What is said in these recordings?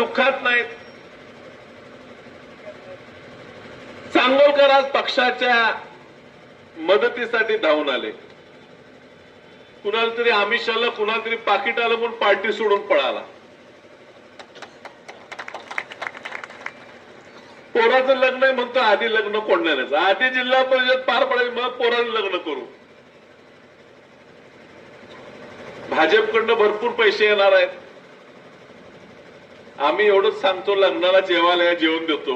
सुखात नाहीत. सांगोलकर आज पक्षाच्या मदतीसाठी धावून आले. कुणाला तरी आमिष आलं कुणाला तरी पाकिट आलं म्हणून पार्टी सोडून पळाला. पोराचं लग्न आहे म्हणतो आधी लग्न कोणण्याचं आधी जिल्हा परिषद पार पडेल मग पोराचं लग्न करू. भाजपकडनं भरपूर पैसे येणार आहेत. आम्ही एवढंच सांगतो लग्नाला जेवायला जेवण देतो.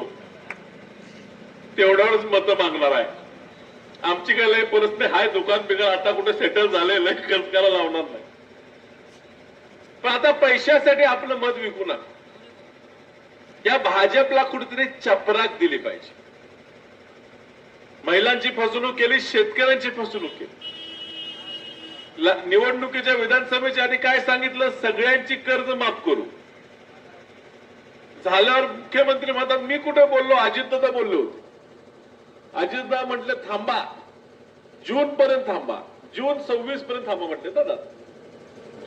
तेवढ्यावरच मत मागणार आहे. आमची काय लय परिस्थिती हाय दुकान बिकान आता कुठे सेटल झाले लय खर्च करायला लावणार नाही. पण आता पैशासाठी आपलं मत विकू नका. या भाजपला कुठेतरी चपराक दिली पाहिजे. महिलांची फसवणूक केली शेतकऱ्यांची फसवणूक केली. निवडणुकीच्या विधानसभेच्या आधी काय सांगितलं? सगळ्यांची कर्ज माफ करू. झाल्यावर मुख्यमंत्री म्हणतात मी कुठे बोललो? अजितदादा बोललो अजितदा अजितदादा म्हटले थांबा. जून पर्यंत थांबा. जून सव्वीस पर्यंत थांबा म्हटले दादा.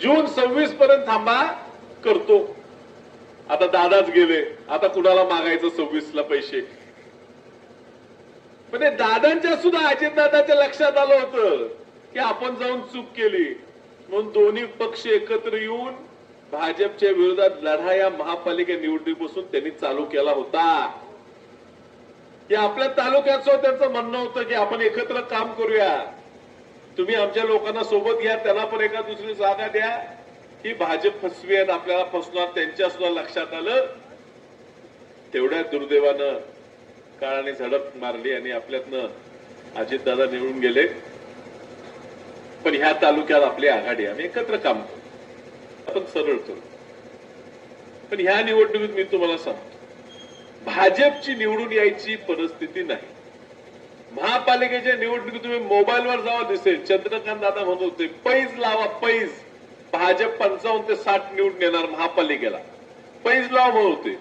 जून सव्वीस पर्यंत थांबा करतो. आता दादाच गेले. आता कुणाला मागायचं सव्वीस ला पैसे? पण हे दादांच्या सुद्धा अजितदादाच्या लक्षात आलं होतं की आपण जाऊन चूक केली. म्हणून दोन्ही पक्ष एकत्र येऊन भाजपच्या विरोधात लढा या महापालिका निवडणुकीपासून त्यांनी चालू केला होता. की आपल्या तालुक्याचं त्यांचं म्हणणं होतं की आपण एकत्र काम करूया. तुम्ही आमच्या लोकांना सोबत घ्या त्यांना पण एका दुसरी जागा द्या. ही भाजप फसवी आणि आपल्याला फसणार त्यांच्या सुद्धा लक्षात आलं. तेवढ्या दुर्दैवानं काळाने झडप मारली आणि आपल्यातनं अजितदादा निवडून गेले. पण ह्या तालुक्यात आपली आघाडी आम्ही एकत्र काम करू. आपण सरळ करू. पण ह्या निवडणुकीत मी तुम्हाला सांगतो भाजपची निवडून यायची परिस्थिती नाही. महापालिकेच्या निवडणुकीत तुम्ही मोबाईलवर जावा दिसेल. चंद्रकांत दादा म्हणत होते पैज लावा पैज. भाजप पंचावन्न ते साठ निवडून येणार महापालिकेला. पैज लावा म्हणत होते.